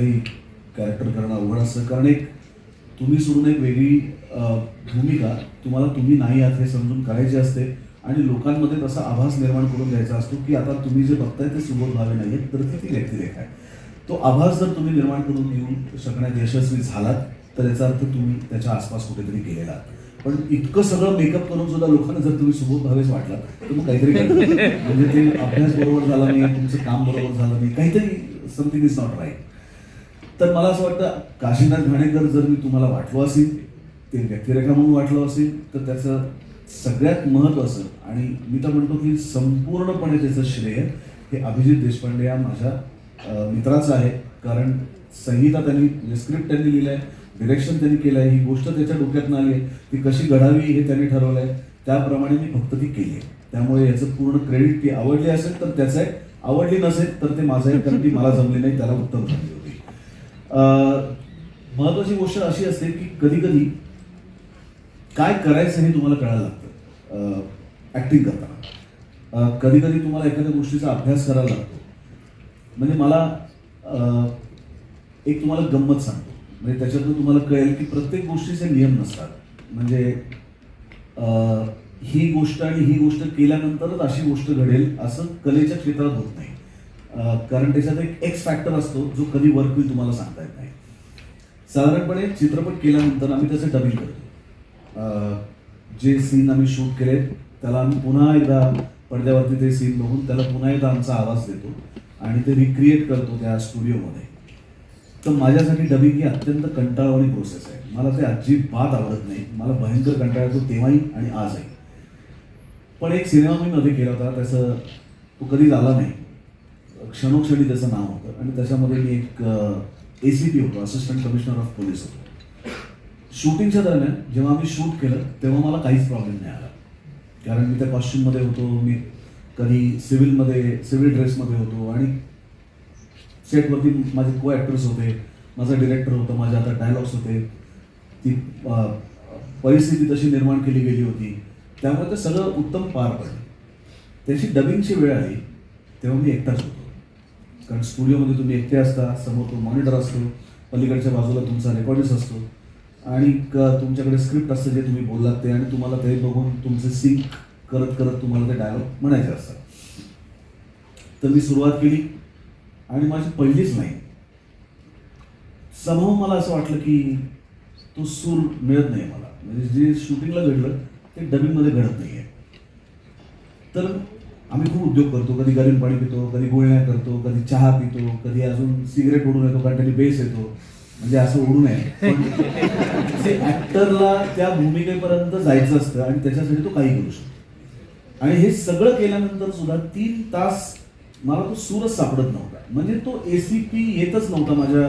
कुठलंही कॅरेक्टर करणं अवघड असतं. कारण एक तुम्ही सोडून एक वेगळी भूमिका तुम्हाला तुम्ही नाही आहात हे समजून करायची असते. आणि लोकांमध्ये तसा आभास निर्माण करून द्यायचा असतो की आता तुम्ही जे बघताय ते सुबोध भावे नाही आहेत तर ती ती व्यक्तिरेखा आहे. तो आभास जर तुम्ही निर्माण करून घेऊन शकण्यात यशस्वी झालात तर याचा अर्थ तुम्ही त्याच्या आसपास कुठेतरी गेलेला पण इतकं सगळं मेकअप करून सुद्धा लोकांना जर तुम्ही सुबोध भावेच वाटला तर मग काहीतरी म्हणजे ते अभ्यास बरोबर झाला नाही तुमचं काम बरोबर झालं नाही काहीतरी समथिंग इज नॉट राईट तर मला असं वाटतं काशीनाथ घाणेकर जर मी तुम्हाला वाटलो असेल ते व्यक्तिरेखा म्हणून वाटलं असेल तर त्याचं सगळ्यात महत्त्वाचं आणि मी तर म्हणतो की संपूर्णपणे त्याचं श्रेय हे अभिजित देशपांडे या माझ्या मित्राचं आहे. कारण संहिता त्यांनी म्हणजे स्क्रिप्ट त्यांनी लिहिलं आहे डिरेक्शन त्यांनी केलं आहे ही गोष्ट त्याच्या डोक्यात आली आहे ती कशी घडावी हे त्यांनी ठरवलं आहे त्याप्रमाणे मी फक्त ती केली आहे. त्यामुळे याचं पूर्ण क्रेडिट ती आवडली असेल तर त्याचं आहे. आवडली नसेल तर ते माझं आहे कारण ती मला जमली नाही त्याला उत्तम झाली महत्वाची गोष्ट अशी असते की कधी कधी काय करायचं हे तुम्हाला कळायला लागतं. ॲक्टिंग करताना. कधी कधी तुम्हाला एखाद्या गोष्टीचा अभ्यास करायला लागतो. म्हणजे मला एक तुम्हाला गंमत सांगतो. म्हणजे त्याच्यातून तुम्हाला कळेल की प्रत्येक गोष्टीचे नियम नसतात. म्हणजे ही गोष्ट आणि ही गोष्ट केल्यानंतरच अशी गोष्ट घडेल असं कलेच्या क्षेत्रात होत नाही. कारण त्याच्यात एक एक्स फॅक्टर असतो जो कधी वर्क होईल तुम्हाला सांगता येत नाही. साधारणपणे चित्रपट केल्यानंतर आम्ही त्याचं डबिंग करतो. जे सीन आम्ही शूट केले त्याला आम्ही पुन्हा एकदा पडद्यावरती ते सीन बघून त्याला पुन्हा एकदा आमचा आवाज देतो आणि ते रिक्रिएट करतो त्या स्टुडिओमध्ये तर माझ्यासाठी डबिंग ही अत्यंत कंटाळवाणी प्रोसेस आहे. मला ते अजिबात आवडत नाही. मला भयंकर कंटाळा येतो तेव्हाही आणि आजही. पण एक सिनेमा मी मध्ये केला होता त्याचं तो कधी झाला नाही. क्षणोक्षणी त्याचं नाव होतं. आणि त्याच्यामध्ये मी एक ए सी पी होतो असिस्टंट कमिशनर ऑफ पोलीस होतो. शूटिंगच्या दरम्यान जेव्हा आम्ही शूट केलं तेव्हा मला काहीच प्रॉब्लेम नाही आला. कारण मी त्या कॉस्ट्युममध्ये होतो मी कधी सिव्हिलमध्ये सिव्हिल ड्रेसमध्ये होतो आणि सेटवरती माझे को ॲक्टर्स होते माझा डिरेक्टर होता माझे आता डायलॉग्स होते. ती परिस्थिती तशी निर्माण केली गेली होती. त्यामुळे ते सगळं उत्तम पार पडलं. त्याची डबिंगची वेळ आली तेव्हा मी एकटाच होतो. कारण स्टुडिओमध्ये तुम्ही एकटे असता समोर तो मॉनिटर असतो पलीकडच्या बाजूला तुमचा रेकॉर्डिस्ट असतो. आणि तुमच्याकडे स्क्रिप्ट असतं जे तुम्ही बोललात ते आणि तुम्हाला ते बघून तुमचे सिंक करत करत तुम्हाला ते डायलॉग म्हणायचे असतात. तर मी सुरुवात केली आणि माझी पहिलीच नाही समोर मला असं वाटलं की तो सूर मिळत नाही मला. म्हणजे जे शूटिंगला घडलं ते डबिंगमध्ये घडत नाही आहे तर आम्ही खूप उद्योग करतो कधी गरम पाणी पितो कधी गोळ्या करतो कधी चहा पितो कधी अजून सिगरेट ओढून येतो कारण त्याने बेस येतो. म्हणजे असं ओढू नये ते ऍक्टरला त्या भूमिकेपर्यंत जायचं असतं आणि त्याच्यासाठी तो काही करू शकतो. आणि हे सगळं केल्यानंतर सुद्धा तीन तास मला तो सूरच सापडत नव्हता. म्हणजे तो एसीपी येतच नव्हता माझ्या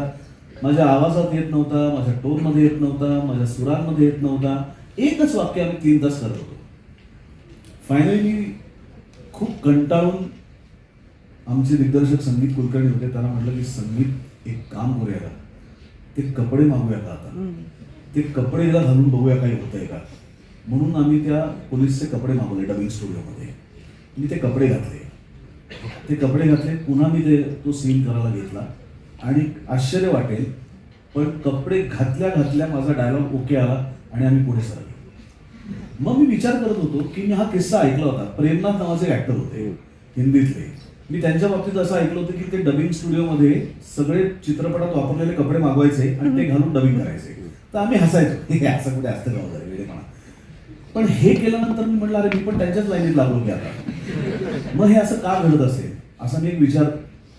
माझ्या आवाजात येत नव्हता माझ्या टोनमध्ये येत नव्हता माझ्या सुरांमध्ये येत नव्हता. एकच वाक्य आम्ही तीन तास करत होतो. फायनली खूप कंटाळून आमचे दिग्दर्शक संगीत कुलकर्णी होते त्यांना म्हटलं की संगीत एक काम करूया का ते कपडे मागूया का आता ते कपडे एकदा घालून बघूया काही होतंय का. म्हणून आम्ही त्या पोलीसचे कपडे मागवले डबिंग स्टुडिओमध्ये. मी ते कपडे घातले. ते कपडे घातले पुन्हा मी ते तो सीन करायला घेतला. आणि आश्चर्य वाटेल पण कपडे घातल्या घातल्या माझा डायलॉग ओके आला आणि आम्ही पुढे सरकलो. मग मी विचार करत होतो की मी हा किस्सा ऐकला होता. प्रेमनाथ नावाचे ऍक्टर होते हिंदीतले. मी त्यांच्या बाबतीत असं ऐकलं होतं की ते डबिंग स्टुडिओमध्ये सगळे चित्रपटात वापरलेले कपडे मागवायचे आणि ते घालून डबिंग करायचे. तर आम्ही हसायचो. हे असं कुठे असतं का वगैरे वेळेपणा पण हे केल्यानंतर मी म्हटलं अरे मी पण त्यांच्याच लाईनीत लागलो की आता. मग हे असं का घडत असेल? असा मी एक विचार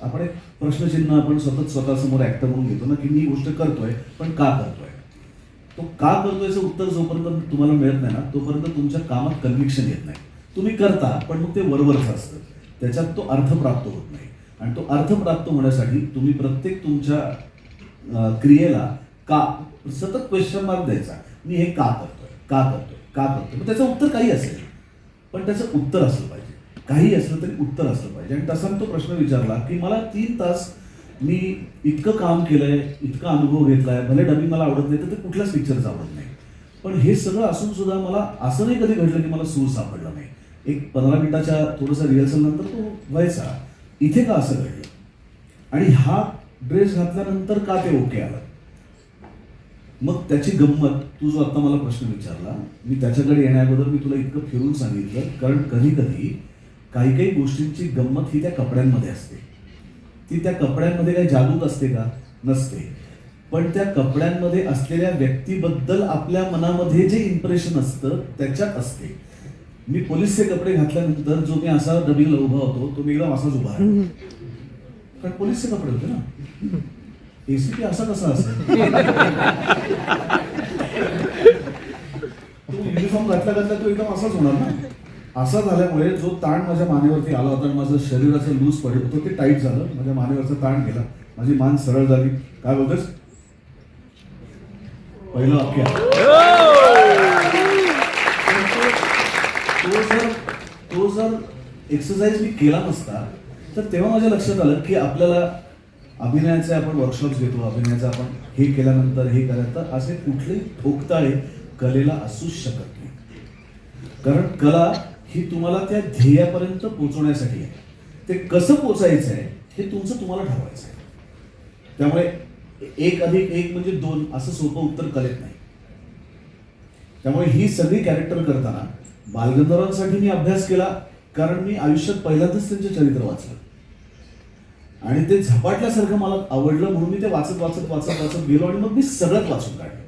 आपण एक प्रश्नचिन्ह आपण स्वतः स्वतःसमोर ऍक्टर म्हणून घेतो ना की मी ही गोष्ट करतोय पण का करतोय? तो का करतो याचं उत्तर जोपर्यंत तुम्हाला मिळत नाही ना तोपर्यंत तुमच्या कामात कन्व्हिक्शन येत नाही. तुम्ही करता पण मग ते वरवरच असतं. त्याच्यात तो अर्थ प्राप्त होत नाही. आणि तो अर्थ प्राप्त होण्यासाठी तुम्ही प्रत्येक तुमच्या क्रियेला का सतत क्वेश्चन मार्क द्यायचा. मी हे का करतोय? का करतोय? का करतोय? मग त्याचं उत्तर काही असेल. पण त्याचं उत्तर असलं पाहिजे. काही असलं तरी उत्तर असलं पाहिजे. आणि तसा तो प्रश्न विचारला की मला तीन तास मी इतकं काम केलंय इतका अनुभव घेतलाय भले डबी मला आवडत नाही तर ते कुठल्याच पिक्चरचं आवडत नाही. पण हे सगळं असून सुद्धा मला असं नाही कधी घडलं की मला सूर सापडला नाही. एक पंधरा मिनिटाच्या थोडंसं रिहर्सल नंतर तो व्हायचा. इथे का असं घडलं? आणि हा ड्रेस घातल्यानंतर का ते ओके आलं? मग त्याची गंमत तू जो आता मला प्रश्न विचारला मी त्याच्याकडे येण्याअगोदर मी तुला इतकं फिरून सांगितलं कारण कधी कधी काही काही गोष्टींची गंमत ही त्या कपड्यांमध्ये असते. ती त्या कपड्यांमध्ये काही जादूक असते का? नसते. पण त्या कपड्यांमध्ये असलेल्या व्यक्तीबद्दल आपल्या मनामध्ये जे इम्प्रेशन असतं त्याच्यात असते. मी पोलीसचे कपडे घातल्यानंतर जो मी असा डबीला उभा होतो तो मी एकदम असाच उभा आहे कारण पोलीसचे कपडे होते ना. एसीपी असा कसा असेल? तो युनिफॉर्म घातला घातला तो एकदम असाच होणार ना. असा झाल्यामुळे जो ताण माझ्या मानेवरती आला होता आणि माझं शरीराचं लूज पडलं होतं ते टाईट झालं. माझ्या मानेवरचा ताण गेला. माझी मान सरळ झाली. काय बोलतोस? पहिलं वाक्य. तो जर तो जर एक्सरसाइज मी केला नसता तर तेव्हा माझ्या लक्षात आलं की आपल्याला अभिनयाचे आपण वर्कशॉप्स घेतो. अभिनयाचं आपण हे केल्यानंतर हे केल्यानंतर असे कुठलेही ठोकताळे कलेला असूच शकत नाही. कारण कला ही तुम्हाला त्या ध्येयापर्यंत पोहोचवण्यासाठी आहे. ते कसं पोचायचं आहे हे तुमचं तुम्हाला ठरवायचं आहे. त्यामुळे एक अधिक एक म्हणजे दोन असं सोपं उत्तर कलेत नाही. त्यामुळे ही सगळी कॅरेक्टर करताना बालगंधर्वांसाठी मी अभ्यास केला कारण मी आयुष्यात पहिल्यांदाच त्यांचे चरित्र वाचलं. आणि ते झपाटल्यासारखं मला आवडलं म्हणून मी ते वाचत वाचत वाचत वाचत गेलो आणि मग मी सगळंच वाचून काढलं.